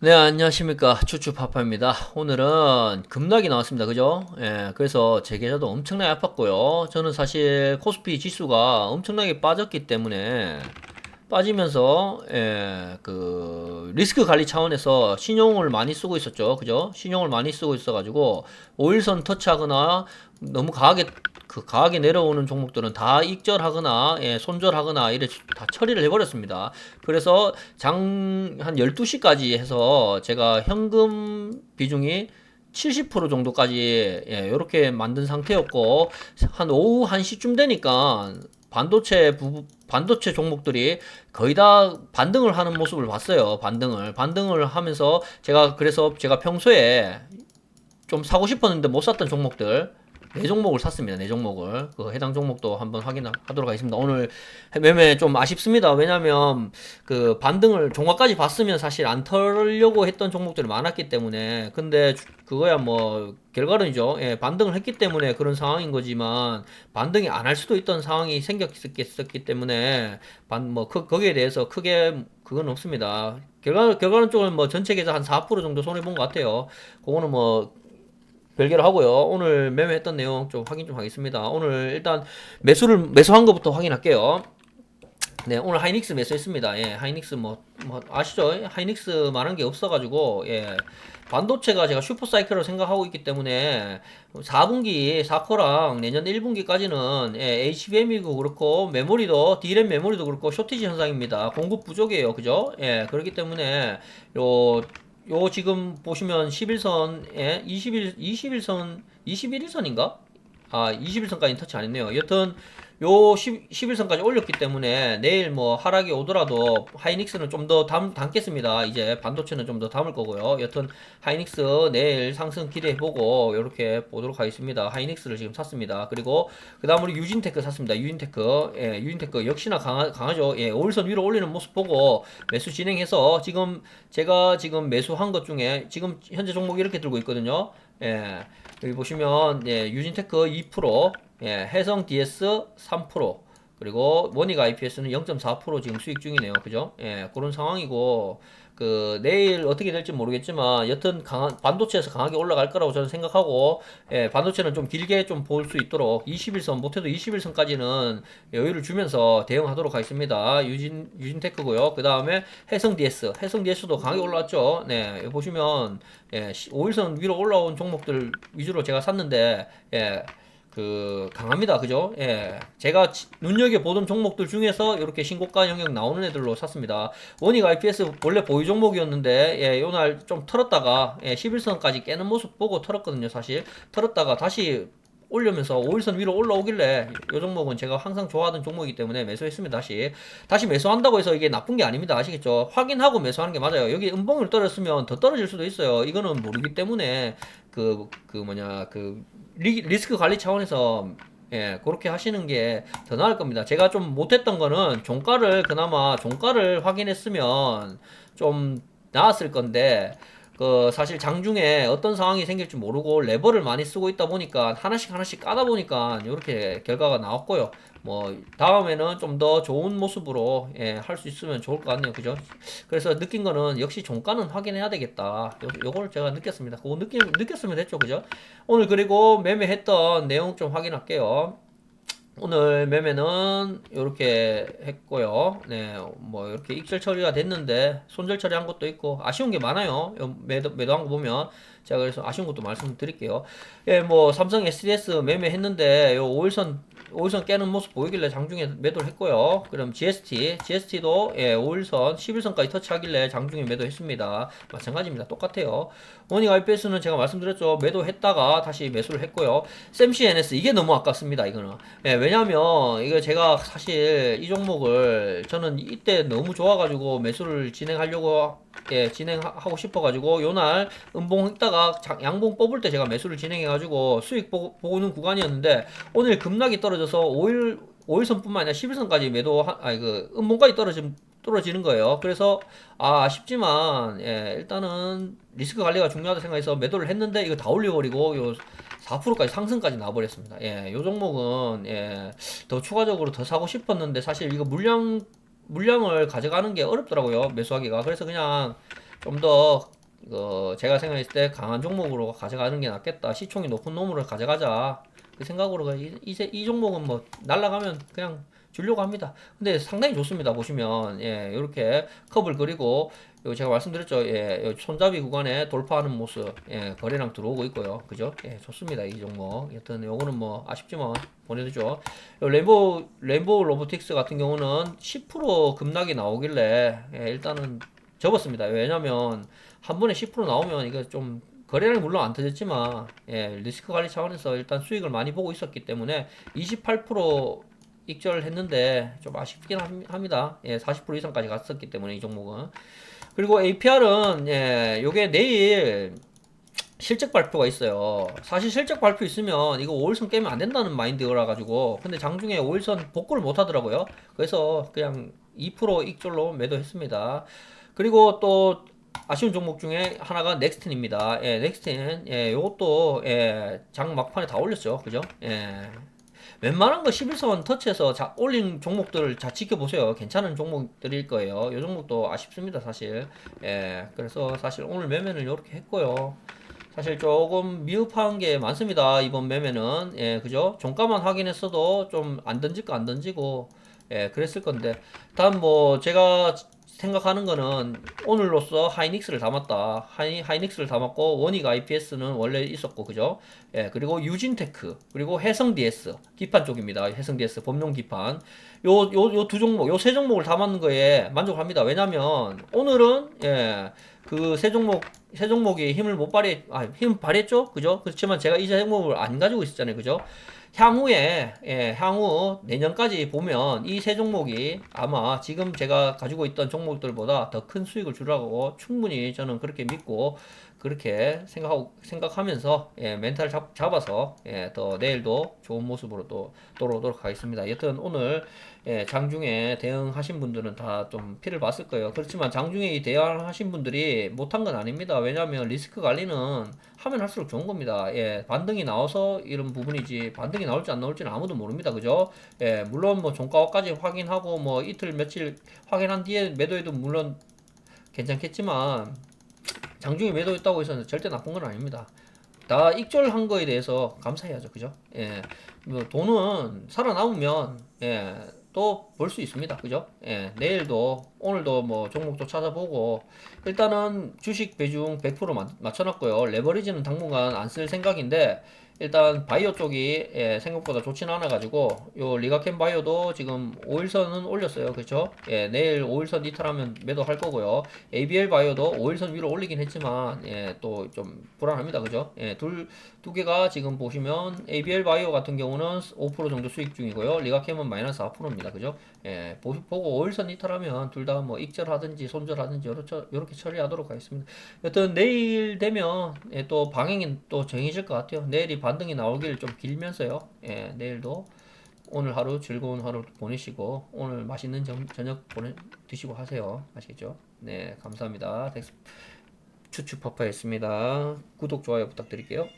네, 안녕하십니까. 추추파파입니다. 오늘은 급락이 나왔습니다. 그죠? 예, 그래서 제 계좌도 엄청나게 아팠고요. 저는 사실 코스피 지수가 엄청나게 빠졌기 때문에 빠지면서, 예, 그, 리스크 관리 차원에서 신용을 많이 쓰고 있었죠. 그죠? 신용을 많이 쓰고 있어가지고, 5일선 터치하거나 너무 강하게 그 강하게 내려오는 종목들은 다 익절하거나 예, 손절하거나 이래 다 처리를 해버렸습니다. 그래서 장 한 12시까지 해서 제가 현금 비중이 70% 정도까지 예, 이렇게 만든 상태였고 한 오후 1시쯤 되니까 반도체 부, 반도체 종목들이 거의 다 반등을 하는 모습을 봤어요. 반등을 반등을 하면서 제가 그래서 제가 평소에 좀 사고 싶었는데 못 샀던 종목들 네 종목을 샀습니다. 네 종목을 그 해당 종목도 한번 확인하도록 하겠습니다. 오늘 매매 좀 아쉽습니다. 왜냐하면 그 반등을 종가까지 봤으면 사실 안 털려고 했던 종목들이 많았기 때문에 근데 그거야 뭐 결과론이죠. 예, 반등을 했기 때문에 그런 상황인 거지만 반등이 안 할 수도 있던 상황이 생겼기 때문에 반뭐 그, 거기에 대해서 크게 그건 없습니다. 결과 결과론 쪽은 뭐 전체 계좌 한 4% 정도 손해 본 것 같아요. 그거는 뭐 별개로 하고요. 오늘 매매했던 내용 좀 확인 좀 하겠습니다. 오늘 일단 매수를 매수한 것부터 확인할게요. 네, 오늘 하이닉스 매수했습니다. 예, 하이닉스 뭐, 뭐 아시죠? 하이닉스 말한 게 없어가지고 예, 반도체가 제가 슈퍼 사이클로 생각하고 있기 때문에 4분기 4코랑 내년 1분기까지는 예, HBM이고 그렇고 메모리도 D램 메모리도 그렇고 쇼티지 현상입니다. 공급 부족이에요, 그죠? 예, 그렇기 때문에 요 요 지금 보시면 11선에 21 21선 21일선인가? 아, 21선까지 터치 안 했네요. 여튼 요 10, 11선까지 올렸기 때문에 내일 뭐 하락이 오더라도 하이닉스는 좀 더 담겠습니다. 이제 반도체는 좀 더 담을 거고요. 여튼 하이닉스 내일 상승 기대해보고 이렇게 보도록 하겠습니다. 하이닉스를 지금 샀습니다. 그리고 그 다음 우리 유진테크 샀습니다. 유진테크 예, 유진테크 역시나 강하, 강하죠. 예, 5일선 위로 올리는 모습 보고 매수 진행해서 지금 제가 지금 매수한 것 중에 지금 현재 종목 이렇게 들고 있거든요. 예, 여기 보시면 예, 유진테크 2% 예, 해성 DS 3% 그리고 모니가 IPS는 0.4% 지금 수익 중이네요. 그죠? 예, 그런 상황이고 그 내일 어떻게 될지 모르겠지만 여튼 강한 반도체에서 강하게 올라갈 거라고 저는 생각하고 예, 반도체는 좀 길게 좀 볼 수 있도록 21선 못해도 21선까지는 여유를 주면서 대응하도록 하겠습니다. 유진 유진테크고요. 그 다음에 해성 DS 해성 DS도 강하게 올라왔죠. 네 보시면 예, 5일선 위로 올라온 종목들 위주로 제가 샀는데 예. 그 강합니다. 그죠? 예. 제가 눈여겨 보던 종목들 중에서 이렇게 신고가 영역 나오는 애들로 샀습니다. 원익 IPS 원래 보유 종목이었는데 예, 요날 좀 털었다가 예, 11선까지 깨는 모습 보고 털었거든요, 사실. 털었다가 다시 올려면서 5일선 위로 올라오길래 이 종목은 제가 항상 좋아하던 종목이기 때문에 매수했습니다. 다시 다시 매수한다고 해서 이게 나쁜 게 아닙니다. 아시겠죠? 확인하고 매수하는 게 맞아요. 여기 음봉을 떨었으면 더 떨어질 수도 있어요. 이거는 모르기 때문에 그그 뭐냐 그 리, 리스크 관리 차원에서 예, 그렇게 하시는 게 더 나을 겁니다. 제가 좀 못했던 거는 종가를 그나마 종가를 확인했으면 좀 나았을 건데 그 사실 장중에 어떤 상황이 생길지 모르고 레버를 많이 쓰고 있다 보니까 하나씩 하나씩 까다 보니까 이렇게 결과가 나왔고요. 뭐 다음에는 좀 더 좋은 모습으로 예, 할 수 있으면 좋을 것 같네요. 그죠? 그래서 느낀 거는 역시 종가는 확인해야 되겠다. 요, 요걸 제가 느꼈습니다. 그거 느끼, 느꼈으면 됐죠. 그죠? 오늘 그리고 매매했던 내용 좀 확인할게요. 오늘 매매는 이렇게 했고요. 네, 뭐 이렇게 익절 처리가 됐는데 손절 처리한 것도 있고 아쉬운 게 많아요. 매도 매도한 거 보면 제가 그래서 아쉬운 것도 말씀드릴게요. 예, 뭐 삼성 SDS 매매했는데 요 5일선 5일선 깨는 모습 보이길래 장중에 매도를 했고요. 그럼 GST, GST도 예, 5일선, 11선까지 터치하길래 장중에 매도했습니다. 마찬가지입니다. 똑같아요. 모닝 IPS는 제가 말씀드렸죠. 매도했다가 다시 매수를 했고요. 샘CNS 이게 너무 아깝습니다. 이거는. 예, 왜냐면 이거 제가 사실 이 종목을 저는 이때 너무 좋아가지고 매수를 진행하려고 예, 진행하고 싶어가지고 요날 음봉 했다가 양봉 뽑을 때 제가 매수를 진행해가지고 수익 보, 보고 있는 구간이었는데 오늘 급락이 떨어져서 5일 5일선뿐만 아니라 11선까지 매도 아니 그 음봉까지 떨어진 떨어지는 거예요. 그래서 아, 아쉽지만 예, 일단은 리스크 관리가 중요하다 생각해서 매도를 했는데 이거 다 올려버리고 요 4%까지 상승까지 나와버렸습니다. 예, 요 종목은 예, 더 추가적으로 더 사고 싶었는데 사실 이거 물량 물량을 가져가는 게 어렵더라고요 매수하기가 그래서 그냥 좀 더 어, 제가 생각했을 때 강한 종목으로 가져가는 게 낫겠다. 시총이 높은 놈으로 가져가자. 그 생각으로 이, 이, 종목은 뭐 날라가면 그냥 주려고 합니다. 근데 상당히 좋습니다. 보시면 예, 이렇게 컵을 그리고 요 제가 말씀드렸죠. 예, 요 손잡이 구간에 돌파하는 모습, 예, 거래량 들어오고 있고요. 그죠? 예, 좋습니다. 이 종목. 여튼 요거는 뭐 아쉽지만 보내드죠. 요 레인보우, 레인보우 로보틱스 같은 경우는 10% 급락이 나오길래 예, 일단은 접었습니다. 왜냐면 한 번에 10% 나오면 이거 좀 거래량이 물론 안 터졌지만 예, 리스크 관리 차원에서 일단 수익을 많이 보고 있었기 때문에 28% 익절했는데 좀 아쉽긴 함- 합니다. 예, 40% 이상까지 갔었기 때문에 이 종목은 그리고 APR은 예, 요게 내일 실적 발표가 있어요. 사실 실적 발표 있으면 이거 5일선 깨면 안 된다는 마인드라 가지고 근데 장중에 5일선 복구를 못 하더라고요. 그래서 그냥 2% 익절로 매도했습니다. 그리고 또 아쉬운 종목 중에 하나가 넥스틴입니다. 예, 넥스틴. 예, 요것도 예, 장 막판에 다 올렸죠. 그죠? 예. 웬만한 거 11선 터치해서 자, 올린 종목들을 잘 지켜보세요. 괜찮은 종목들일 거예요. 요 종목도 아쉽습니다, 사실. 예, 그래서 사실 오늘 매매는 이렇게 했고요. 사실 조금 미흡한 게 많습니다. 이번 매매는. 예, 그죠? 종가만 확인했어도 좀 안 던질 거 안 던지고, 예, 그랬을 건데. 다음 뭐, 제가 생각하는 거는 오늘로써 하이닉스를 담았다. 하이, 하이닉스를 담았고, 원익 IPS는 원래 있었고, 그죠? 예, 그리고 유진테크, 그리고 해성 DS, 기판 쪽입니다. 해성 DS, 범용 기판. 요, 요, 요 두 종목, 요 세 종목을 담았는 거에 만족합니다. 왜냐면, 오늘은, 예, 그 세 종목, 세 종목이 힘을 못 발휘, 아, 힘 발휘했죠? 그죠? 그렇지만 제가 이세 종목을 안 가지고 있었잖아요. 그죠? 향후에, 예, 향후 내년까지 보면 이 세 종목이 아마 지금 제가 가지고 있던 종목들보다 더 큰 수익을 주라고 충분히 저는 그렇게 믿고 그렇게 생각하고, 생각하면서, 예, 멘탈 잡, 잡아서, 예, 더 내일도 좋은 모습으로 또 돌아오도록 하겠습니다. 여튼 오늘, 예, 장중에 대응하신 분들은 다 좀 피를 봤을 거예요. 그렇지만 장중에 이 대응하신 분들이 못한 건 아닙니다. 왜냐하면 리스크 관리는 하면 할수록 좋은 겁니다. 예, 반등이 나와서 이런 부분이지 반등이 나올지 안 나올지는 아무도 모릅니다. 그죠? 예, 물론 뭐 종가까지 확인하고 뭐 이틀 며칠 확인한 뒤에 매도해도 물론 괜찮겠지만 장중에 매도했다고 해서 절대 나쁜 건 아닙니다. 다 익절한 거에 대해서 감사해야죠. 그죠? 예. 뭐 돈은 살아남으면 예. 또 볼 수 있습니다. 그죠? 예. 내일도 오늘도 뭐 종목도 찾아보고 일단은 주식 배중 100% 맞, 맞춰놨고요. 레버리지는 당분간 안 쓸 생각인데 일단 바이오 쪽이 예, 생각보다 좋진 않아 가지고 요 리가켄 바이오도 지금 5일선은 올렸어요. 그렇죠? 예, 내일 5일선 이탈하면 매도할 거고요. ABL 바이오도 5일선 위로 올리긴 했지만 예, 또 좀 불안합니다. 그죠? 예, 둘 두 개가 지금 보시면 ABL 바이오 같은 경우는 5% 정도 수익 중이고요. 리가캠은 마이너스 4%입니다. 그죠? 예, 보, 보고 5일선 이탈하면 둘 다 뭐 익절하든지 손절하든지 요렇게 처리하도록 하겠습니다. 여튼 내일 되면 예, 또 방향이 또 정해질 것 같아요. 내일이 반등이 나오길 좀 길면서요. 예, 내일도 오늘 하루 즐거운 하루 보내시고 오늘 맛있는 점, 저녁 보내 드시고 하세요. 아시겠죠? 네, 감사합니다. 덱스 추추파파였습니다. 구독 좋아요 부탁드릴게요.